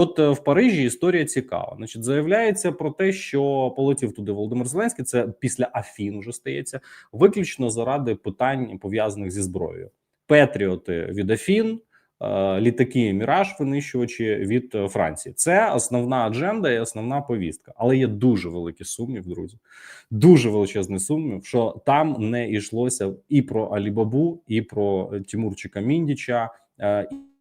От е, в Парижі історія цікава. Значить, заявляється про те, що полетів туди Володимир Зеленський. Це після Афін вже стається виключно заради питань пов'язаних зі зброєю. Петріоти від Афін, е, літаки Міраж, винищувачі від е, Франції. Це основна адженда і основна повістка. Але є дуже великий сумнів, друзі. Дуже величезний сумнів, що там не йшлося і про Алібабу, і про Тимурчика Міндіча,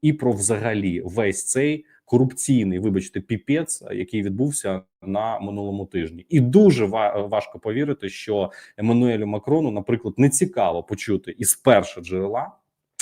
і про взагалі весь цей корупційний, вибачте, піпець, який відбувся на минулому тижні, і дуже ва- важко повірити, що Еммануелю Макрону, наприклад, не цікаво почути із перших джерела.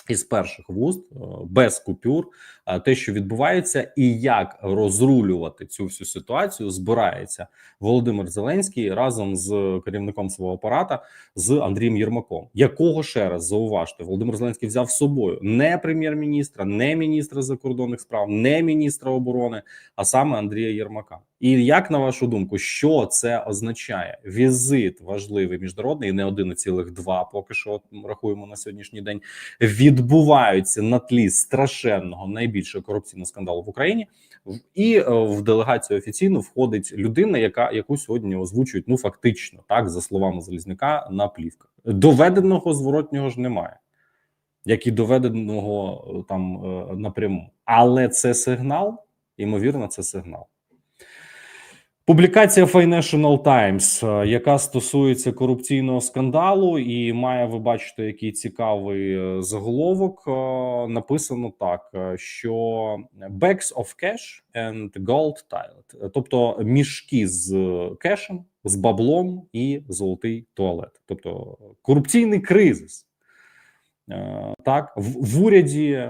Із перших вуст е, без купюр, е, те, що відбувається, і як розрулювати цю всю ситуацію, збирається Володимир Зеленський разом з керівником свого апарата з Андрієм Єрмаком, якого ще раз зауважте, Володимир Зеленський взяв з собою не прем'єр-міністра, не міністра закордонних справ, не міністра оборони, а саме Андрія Єрмака. І як на вашу думку, що це означає? Візит важливий міжнародний, не один, а цілих два, поки що рахуємо на сьогоднішній день, відбуваються на тлі страшенного найбільшого корупційного скандалу в Україні. І е, в делегацію офіційно входить людина, яка яку сьогодні озвучують ну фактично, так за словами Залізняка, на плівках. Доведеного зворотнього ж немає, як і доведеного е, там е, напряму. Але це сигнал, ймовірно, це сигнал. Публікація Financial Times, е, яка стосується корупційного скандалу, і має ви бачите, який цікавий е, заголовок. е, Написано так: що bags of cash and gold toilet, тобто мішки з кешем, з баблом і золотий туалет, тобто корупційний кризис. Так, в, в уряді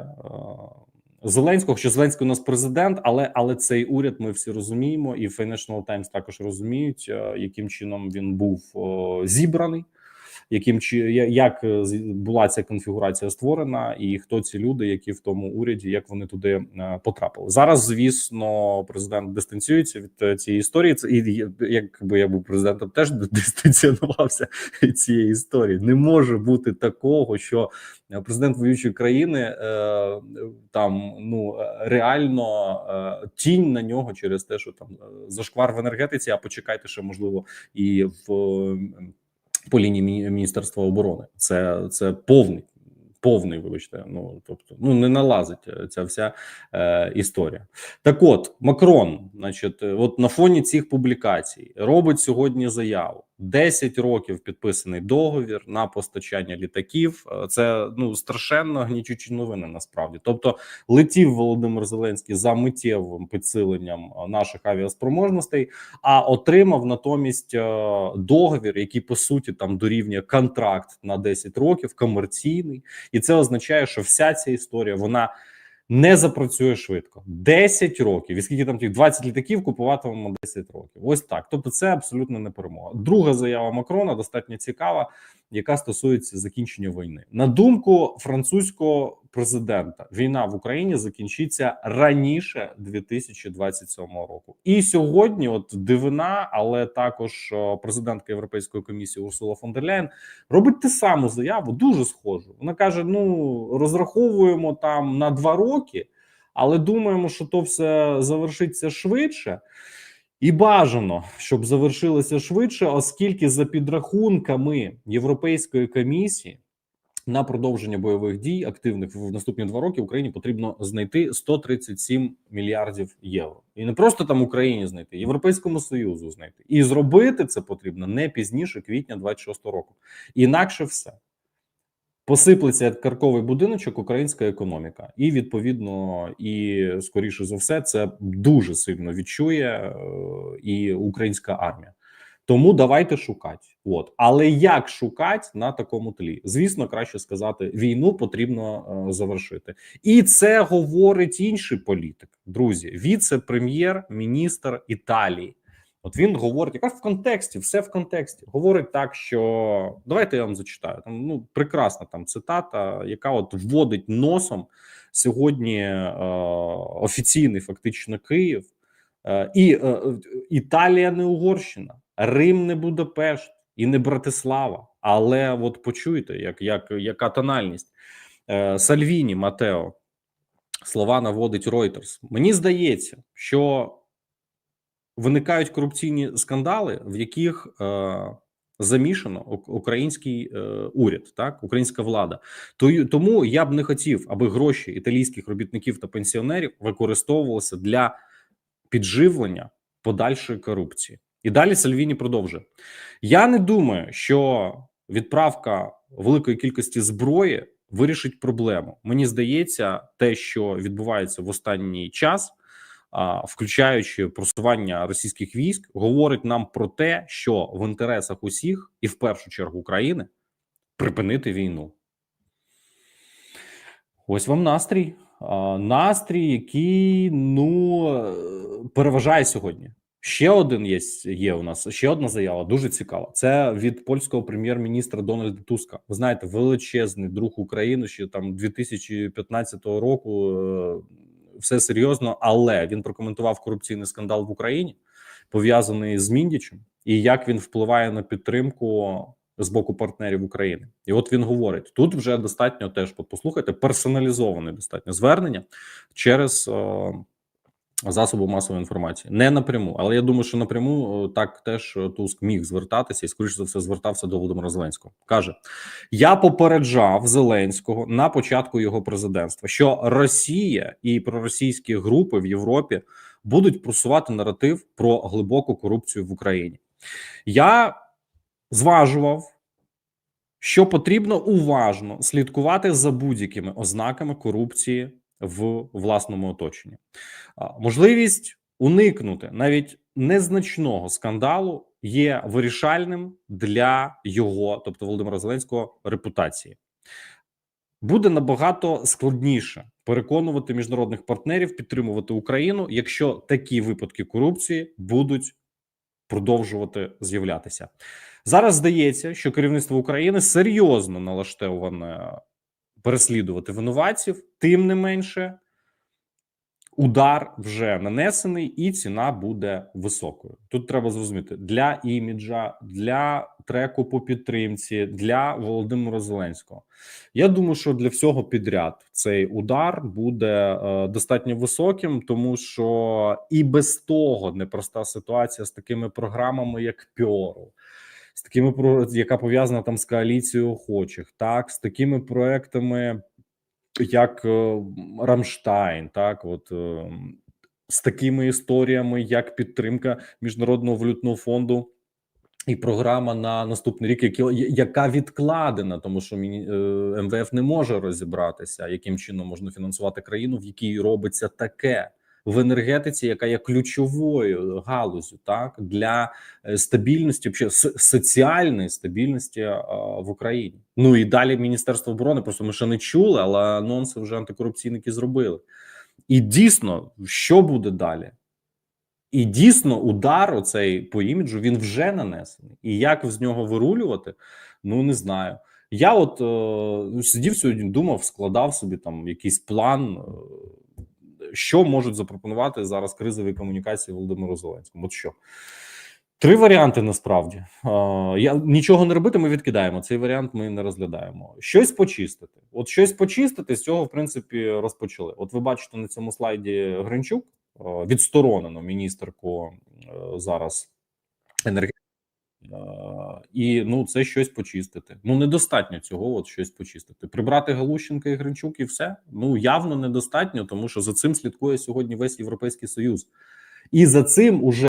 Зеленського, що Зеленський у нас президент, але але цей уряд ми всі розуміємо, і Financial Times також розуміють, е, яким чином він був о, зібраний, яким чи як е, була ця конфігурація створена, і хто ці люди, які в тому уряді, як вони туди е, потрапили. Зараз, звісно, президент дистанціюється від е, цієї історії. Це і якби я був президентом, теж дистанціонувався від цієї історії. Не може бути такого, що президент воюючої країни там ну реально тінь на нього через те, що там зашквар в енергетиці. А почекайте, що можливо і в по лінії Міні- Міністерства оборони. Це це повний. Повний, вибачте, ну тобто, ну не налазить е, ця вся е, історія. Так, от Макрон, значить, е, от на фоні цих публікацій робить сьогодні заяву: 10 років підписаний договір на постачання літаків. Е, Це ну страшенно гнічучі новини. Насправді, тобто летів Володимир Зеленський за миттєвим підсиленням е, наших авіаспроможностей, а отримав натомість е, договір, який по суті там дорівнює контракт на 10 років, комерційний, і це означає, що вся ця історія вона. Не запрацює швидко 10 років. І скільки там тих 20 літаків купуватимемо 10 років. Ось так. Тобто, це абсолютно не перемога. Друга заява Макрона достатньо цікава, яка стосується закінчення війни. На думку французького президента, війна в Україні закінчиться раніше 2027 року. І сьогодні, от дивина, але також президентка Європейської комісії Урсула фон дер Ляєн робить ту саму заяву, дуже схожу. Вона каже: ну розраховуємо там на два роки, але думаємо, що то все завершиться швидше. І бажано, щоб завершилося швидше, оскільки за підрахунками Європейської комісії на продовження бойових дій активних в наступні два роки Україні потрібно знайти 137 мільярдів євро, і не просто там Україні знайти, європейському союзу знайти, і зробити це потрібно не пізніше квітня 26 року. Інакше все посиплеться як карковий будиночок українська економіка, і відповідно, і скоріше за все, це дуже сильно відчує е, і українська армія. Тому давайте шукати. От але як шукати на такому тлі? Звісно, краще сказати, війну потрібно е, завершити, і це говорить інший політик. Друзі, віце-прем'єр-міністр Італії. От він говорить, яка в контексті, все в контексті. Говорить так, що давайте я вам зачитаю. Там ну прекрасна там цитата, яка от вводить носом сьогодні е, офіційний фактично Київ, е, і е, Італія не Угорщина, Рим не Будапешт і не Братислава. Але от почуйте, як, як яка тональність е, Сальвіні Матео. слова наводить Reuters. Мені здається, що виникають корупційні скандали, в яких е, замішано український е, уряд, так українська влада. То- Тому я б не хотів, аби гроші італійських робітників та пенсіонерів використовувалися для підживлення подальшої корупції. І далі Сальвіні продовжує. Я не думаю, що відправка великої кількості зброї вирішить проблему. Мені здається, те, що відбувається в останній час, включаючи просування російських військ, говорить нам про те, що в інтересах усіх, і в першу чергу України, припинити війну. Ось вам настрій. Настрій, який ну е, переважає сьогодні. Ще один є, є у нас ще одна заява, дуже цікава. Це від польського прем'єр-міністра Дональда Туска. Ви знаєте, величезний друг України ще там 2015 року. е, Все серйозно, але він прокоментував корупційний скандал в Україні, пов'язаний з Міндічем, і як він впливає на підтримку з боку партнерів України. І от він говорить: тут вже достатньо теж послухайте, персоналізоване достатньо звернення через е, засоби масової інформації. Не напряму, але я думаю, що напряму е, так теж Туск міг звертатися і, скоріш за все, звертався до Володимира Зеленського. Каже: Я попереджав Зеленського на початку його президентства, що Росія і проросійські групи в Європі будуть просувати наратив про глибоку корупцію в Україні. Я зважував, що потрібно уважно слідкувати за будь-якими ознаками корупції в власному оточенні. Можливість уникнути навіть незначного скандалу є вирішальним для його, тобто Володимира Зеленського, репутації. Буде набагато складніше переконувати міжнародних партнерів підтримувати Україну, якщо такі випадки корупції будуть продовжувати з'являтися. Зараз здається, що керівництво України серйозно налаштоване переслідувати винуватців, тим не менше, удар вже нанесений, і ціна буде високою. Тут треба зрозуміти для іміджа, для треку по підтримці, для Володимира Зеленського. Я думаю, що для всього підряд цей удар буде е, достатньо високим, тому що і без того непроста ситуація з такими програмами, як Пьору, з такими про яка пов'язана там з коаліцією охочих, так з такими проектами, як е, Рамштайн, так от. е, З такими історіями, як підтримка міжнародного валютного фонду і програма на наступний рік, які, яка відкладена, тому що міні- е, МВФ не може розібратися, яким чином можна фінансувати країну, в якій робиться таке в енергетиці, яка є ключовою галузю, так для е, стабільності, взагалі, соціальної стабільності е, в Україні. Ну і далі Міністерство оборони. Просто ми ще не чули, але анонси вже антикорупційники зробили. І дійсно, що буде далі? І дійсно, удар оцей по іміджу він вже нанесений. І як з нього вирулювати, ну не знаю. Я от е, сидів сьогодні, думав, складав собі там якийсь план, е, що можуть запропонувати зараз кризові комунікації Володимиру Зеленському. От що. Три варіанти насправді. Я нічого не робити, ми відкидаємо. Цей варіант ми не розглядаємо. Щось почистити. От щось почистити, з цього, в принципі, розпочали. От ви бачите на цьому слайді Гринчук відсторонено міністерку е, зараз енергетики. І ну це щось почистити. Ну недостатньо цього. От щось почистити. Прибрати Галущенка і Гринчук, і все. Ну явно недостатньо, тому що за цим слідкує сьогодні весь європейський союз, і за цим уже